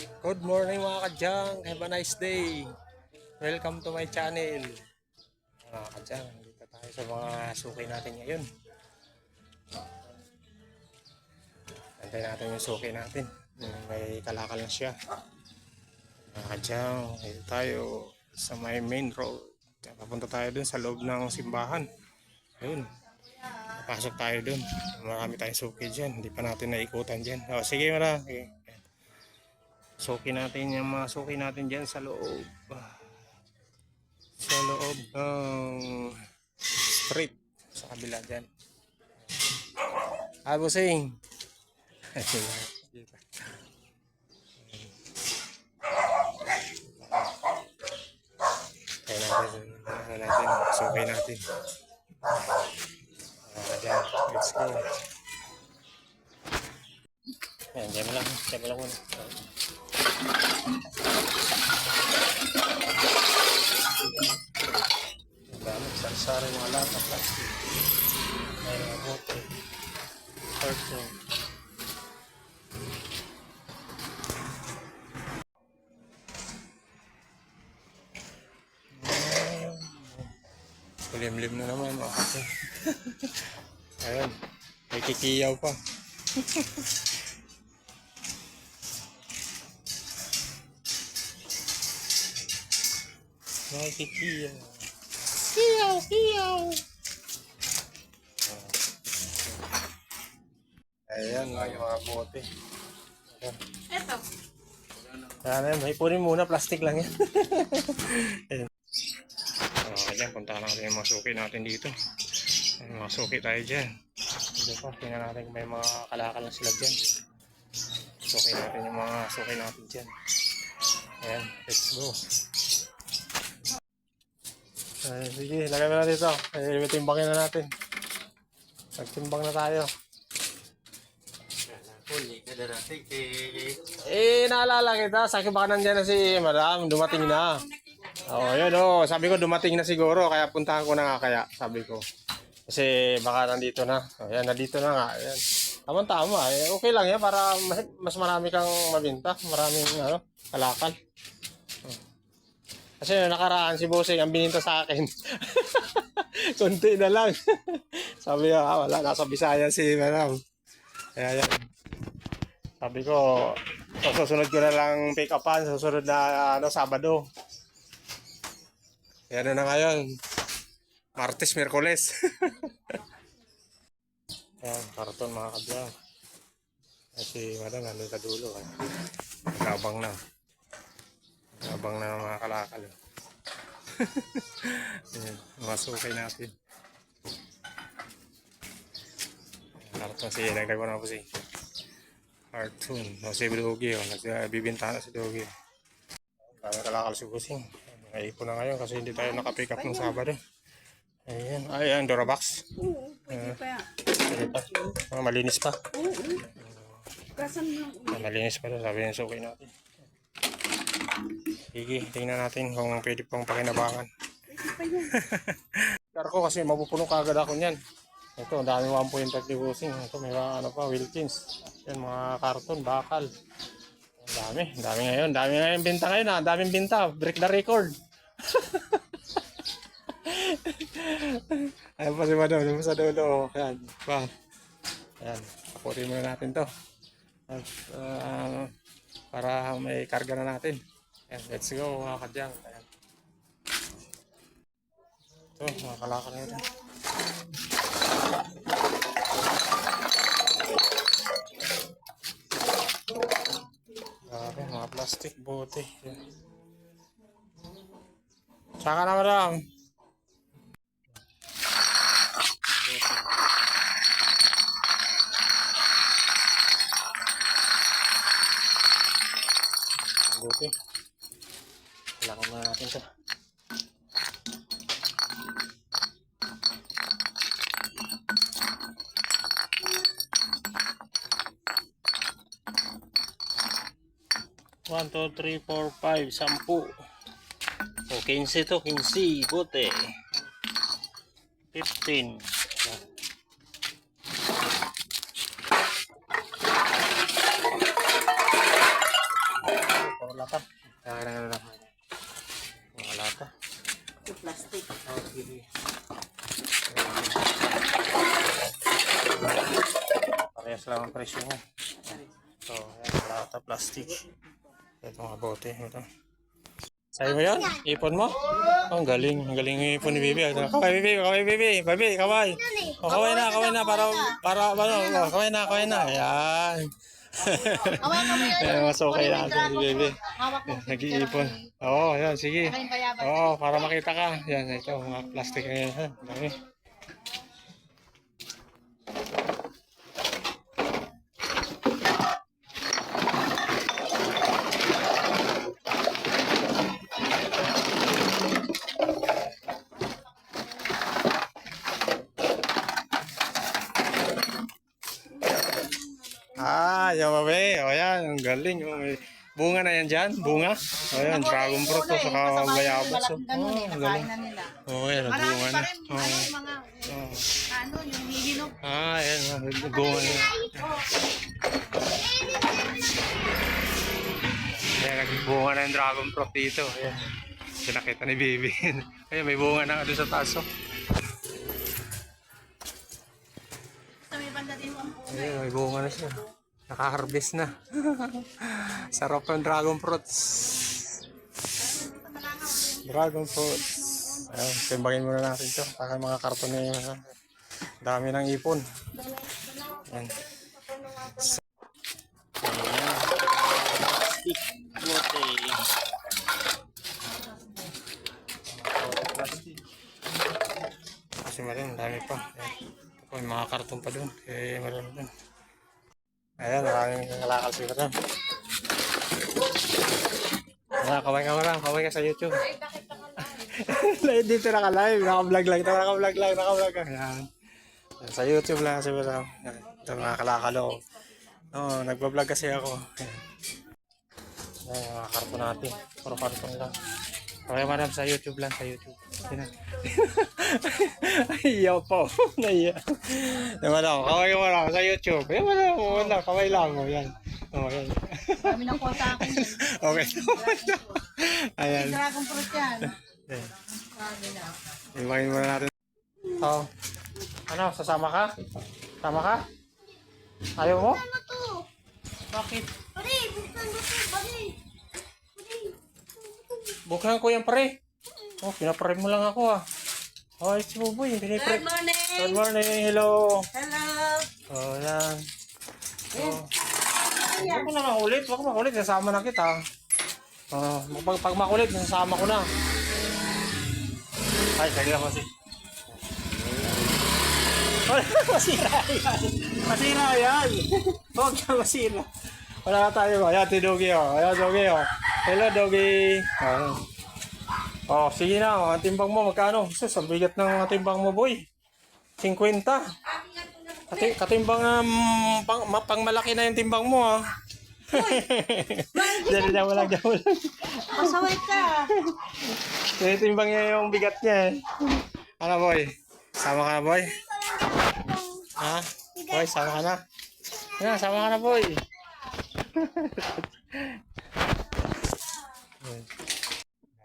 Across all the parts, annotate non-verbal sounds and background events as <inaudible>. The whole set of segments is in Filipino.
Good morning mga kadyang. Have a nice day. Welcome to my channel. Mga kadyang, dito tayo sa mga suki natin ngayon. Antay natin yung suki natin. May kalakal na siya. Mga kadyang, dito tayo sa may main road. Papunta tayo dun sa loob ng simbahan. Ayun. Pasok tayo dun. Marami tayong suki dyan. Hindi pa natin naikutan dyan. O, sige mara. Sige. Suki natin yung mga suki natin dyan sa loob. Sa loob ng street. Sa kabila dyan. Ah, busing. Kaya natin, ano natin, suki natin. Ah, dyan, let's go. Ayan, dyan mo lang, dyan mo lang muna. Ang dami, sarsari mga lata, plastic. May mga bote. Carton. Kulimlim na naman <laughs> mga kasi. Ayun, may kikiyaw pa. <laughs> May kikiyaw. Kiyaw, kiyaw. Ayan, may mga bote. Ayan. Eto. Ayan, may punin muna, plastic lang yan. <laughs> Ayan. Uh, ayan, punta natin yung mga suki natin dito. May mga suki tayo dyan. Dito pa, tingnan natin kung may mga kalakal na sila dyan. Suki natin yung mga suki natin dyan. Ayan, let's go. Ay, sige, lagay mo na dito. Ay, timbangin na natin. Nagtimbang na tayo. Eh, naalala kita. Sa akin baka nandyan na si madam. Dumating na. Oo, oh, yun oh. Sabi ko dumating na siguro. Kaya puntahan ko na nga kaya. Sabi ko. Kasi baka nandito na. Oh, yan, nandito na nga. Ayan. Tama-tama. Eh, okay lang yan para mas, mas marami kang mabinta. Maraming ano, kalakal. Kasi nung nakaraan si Boseng ang bininta sa akin. <laughs> Kunti na lang. <laughs> Sabi niya, ah, wala. Nasa Bisaya si madam. Kaya yan. Sabi ko, susunod ko na lang pick upan sa susunod na ano, Sabado. Kaya ano na ngayon. Martes, Merkoles. Ayan, <laughs> karton mga kabyang. Kasi madam, nandun sa dulo. Eh. Nagabang na. Nagabang na mga kalakal. <laughs> Ayan, mga sukay natin. Karton si Nagdago na po si cartoon. No, si Dogi, oh. nagbibinta na si Dogi. Dami kalakal si Busing. Naipon na ngayon kasi hindi tayo nakapick up ng Sabado. Ayan. Ay, ang Dorabox. Oo, pwede pa yan. Pwede pa. Ah, malinis pa. Oo. Kasan mo. Ah, malinis pa daw. Sabi niya sa okay natin. Sige, tingnan natin kung pwede pang pakinabangan. <laughs> Yan. Karko kasi mapupuno kagad ako niyan. Ito, ang dami 1.5 ni Busing. Ito, may ano pa, Wilkins. Yan, mga karton, bakal. Ang dami, ang dami ngayon. Ang dami ngayon binta ngayon ha. Ang daming binta. Break the record. <laughs> Ayan pa si Madam, dun sa dulo. Ayan, pa. Ayan, tapurin muna natin to. At, ah, para may karga na natin. Ayan, let's go mga kadyang. Ayan. Ito, mga kalakal na ito. Grabe, mga plastic bote. Saka na madam. Ito. One, two, three, four, five, sampu. O, 15 to, 15, bote. 15. Lang ang presyo mo. So, ayan, lata plastic. Ito mga bote. Ito. Sa'yo mo yan? Ipon mo? Oh, ang galing. Ang galing yung ipon ni Bibi. Ito, Kaway, Bibi. Kaway, Bibi. Bibi, kaway. Oh, kaway na, kaway na. Para, para, para, oh, kaway na, kaway na. Ayan. <laughs> Ayan, mas okay natin yung si Bibi. Nag-iipon. Oo, oh, yan. Sige. Oo, oh, para makita ka. Yan, ito. Mga plastic na yan. Dami. Ah, yan babe. O yan, ang galing. O, may bunga na yan dyan. Bunga. O yan, dragon fruit to. Saka bayabas. O, Malaking ganun eh. ang Nakain galing. na nila. O yan, ang Marami bunga na. rin. O, Ano yung hihinog. Ah, yan. ah, Bunga na. Yan, nagbunga na yung dragon fruit dito. Ayan. Pinakita ni Baby. <laughs> Ayan, may bunga na doon sa ang po. Ayan, may bunga na siya. Naka-harvest na. <laughs> Sarap ng dragon fruits. Dragon fruits. Ayan, timbangin muna natin ito. Para mga karton na yun. Dami ng ipon. Ayan. Stick bote. Kasi meron, dami pa. Ayan. Ito, mga karton pa doon. Eh, meron doon. Maraming kalakal siguro doon. Ayan, kaway ka lang. Kaway ka sa YouTube. <laughs> Dito naka-live. Naka-vlog lang. Ito, naka-vlog lang. Naka-vlog lang. Ayan, Sa YouTube lang siguro. Ayan. Ito mga kalakalo. Oo, nagbablog kasi ako. Ayan. Ayan, mga karton natin. Puro karton lang. Kaway madam sa YouTube lang. Sa YouTube. Ayan. <laughs> Ayaw po. <laughs> Naiya. Naman ako. Kaway mo lang sa YouTube. Mo lang. Wala. Kaway lang. O, yan. O, yan. Kami na po sa akin. <laughs> Okay. Ayan. Dragon fruit yan. Ayan. Sabi na. Iwain muna natin. Oh. Ano, sasama ka? Sama ka? Ayaw mo? Bakit? Buksan ko yan pare. Oh, pinapare mo lang ako ah. Oh, it's Buboy. Pinipre. Good morning. Good morning. Hello. Hello. Oh, yan. Oh. Huwag mo na makulit. Huwag mo makulit. Nasama na kita. Oh, pag, pag makulit, nasama ko na. Ay, sige ako si. Masira yan. Masira yan. Huwag ka masira. Wala na tayo. Ayan, si Doggy oh. Ayan, Doggy oh. Hello, Doggy. Oh. Oh, sige na. oh. Ang timbang mo, magkano? Sus, ang bigat ng timbang mo, boy. 50. Kati, katimbang um, pang, ma, pang malaki na yung timbang mo ah. <laughs> Dali na wala, lang. Pasaway ka. <laughs> Yung timbang niya yung bigat niya eh. Ano boy? Sama ka na boy? Ha? Boy, sama ka na? Yan, sama ka na boy. <laughs>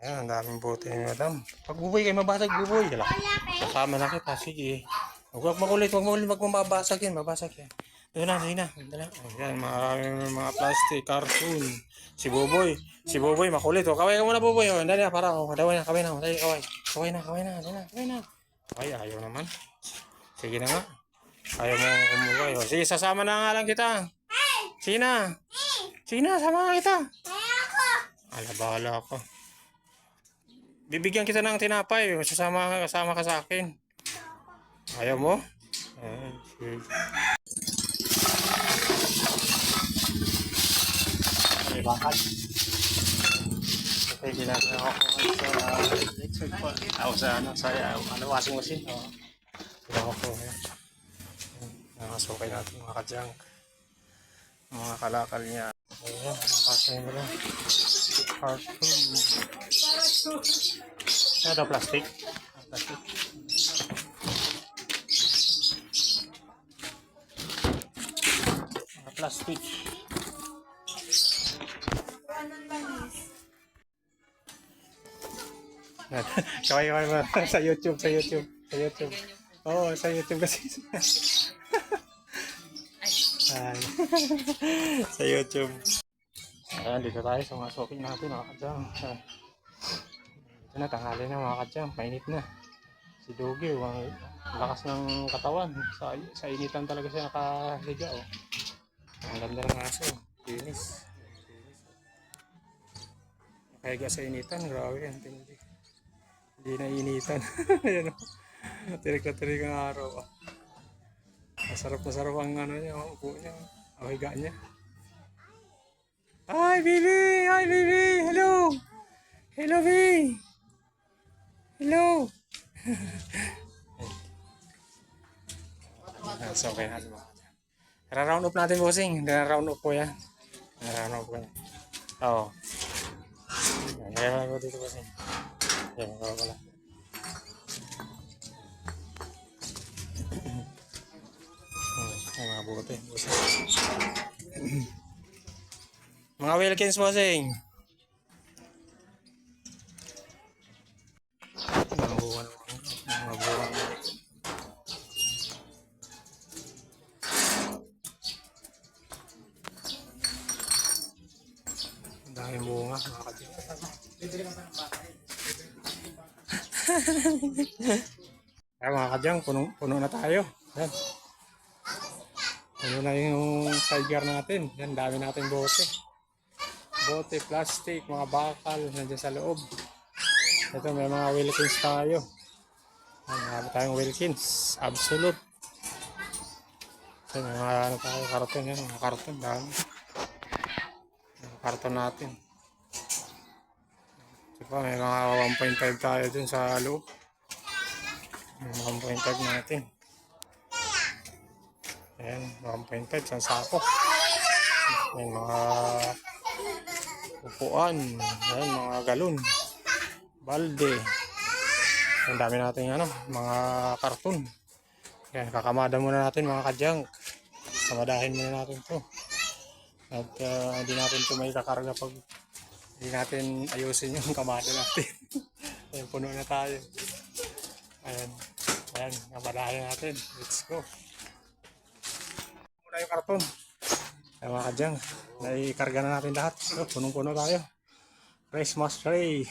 Ayan, ang daming bote ni madam. Pag buboy kayo, mabasag buboy. Kala. Kasama na kita, sige. Huwag makulit, huwag makulit, huwag mababasag yan, mabasag yan. Doon na, sige na. Dala. Ayan, maraming mga plastic, cartoon. Si Buboy. Si Buboy, makulit. O, kaway ka muna, Buboy. O, dali na, para. O, kaway na, kaway na. Dali, kaway. Kaway na, kaway na. Dali na, kaway na. Ay, ayaw naman. Sige na nga. Ayaw mo kumuhay. O, sige, sasama na nga lang kita. Sige na. Sige na, sama nga kita. Ala, bahala ako. Bibigyan kita ng tinapay. Sasama, kasama ka sa akin. Ayaw mo? Ay. May bakal. Okay, ginagawa ko sa electric po. Ako sa ano, sa ano, washing machine. Oh. Ginagawa ko. Nakasukay natin mga kadyang. Mga kalakal niya. Ayan, nakasukay mo lang. Cartoon. Daw, plastic? Plastic. Plastic. <laughs> kaway kaway mo <laughs> sa YouTube, sa YouTube, sa YouTube. Oh, sa YouTube kasi. <laughs> Ayan. sa YouTube. Ayan, dito tayo sa mga soaking natin. Ayan. Ito na, tanghali na mga kadyang. Mainit na. Si Dogi, ang lakas ng katawan. Sa, sa initan talaga siya nakahiga. Oh. Ang ganda ng aso. Linis. Nakahiga sa initan. Grabe yan. Tindi. Hindi na initan. <laughs> Ayan o. Tirik na tirik ang araw. Oh. Masarap na ang ano niya. Oh, upo niya. Ang higa niya. Hi, baby! Hi, baby! Hello! Hello, baby! Hello! <laughs> That's okay kapatid. Nara-round up natin, bossing. Nara-round up po yan. Nara-round up po yan. Oo. Nara-round up dito, bossing. Yan, mga pala. <clears throat> Ay, mga buti. Bossing. <clears throat> mga Wilkins, bossing. Kaya <laughs> mga kadyang, puno, puno na tayo. Yan. Puno na yung sidecar natin. Yan, dami natin bote. Bote, plastic, mga bakal, nandiyan sa loob. Ito, may mga Wilkins tayo. Yan, marami tayong Wilkins. Absolute. Ito, may mga ano tayo, karton yan. Mga karton, dami. Karton natin. Diba, may mga 1.5 tayo dun sa loob. May mga 1.5 natin. Ayan, 1.5 sa sako. May mga upuan. Ayan, mga galon. Balde. Ang dami natin ano, mga karton. Ayan, kakamada muna natin mga kadyang. Kamadahin muna natin to. At ah, hindi natin to may kakarga pag hindi natin ayusin yung kamada natin. <laughs> Ayan, puno na tayo. Ayan. Ayan, kamadahin natin. Let's go. Muna yung karton. Ayan mga kadyang. Naikarga na natin lahat. So, punong-puno tayo. Christmas tree.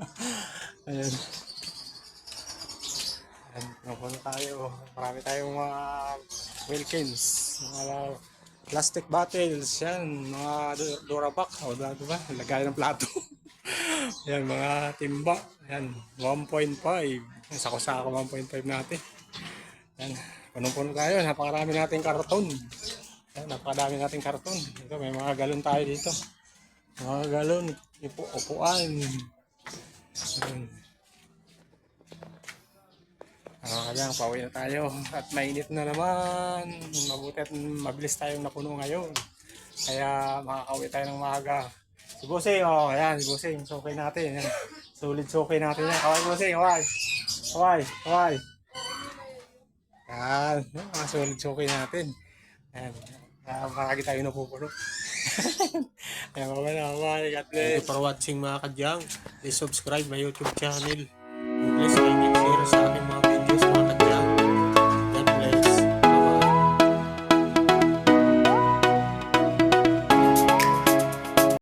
<laughs> Ayan. Ayan, punong-puno tayo. Marami tayong mga Wilkins. Mga plastic bottles. Yan, mga du- Durapack. O, diba? Lagay ng plato. <laughs> Yan, mga timba. Yan, 1.5. Sako-sako 1.5 natin. Yan, punong-puno tayo. Napakarami nating karton. Yan, napakadami nating karton. Ito, may mga galon tayo dito. Mga galon, upuan. Yan. Ah, kaya pauwi na tayo. At mainit na naman. Mabuti at mabilis tayong napuno ngayon. Kaya makakauwi tayo ng maaga. Si Busing, oh, ayan, si Busing. Sukay natin. Yan. Sulit sukay natin yan. Kaway, Busing, kaway. Kaway, kaway. Yan, yan, mga sulit sukay natin. Ayan, uh, maragi tayo napupuno. <laughs> Ayan, mga na, God bless. Thank you for watching mga kadyang. Please subscribe my YouTube channel.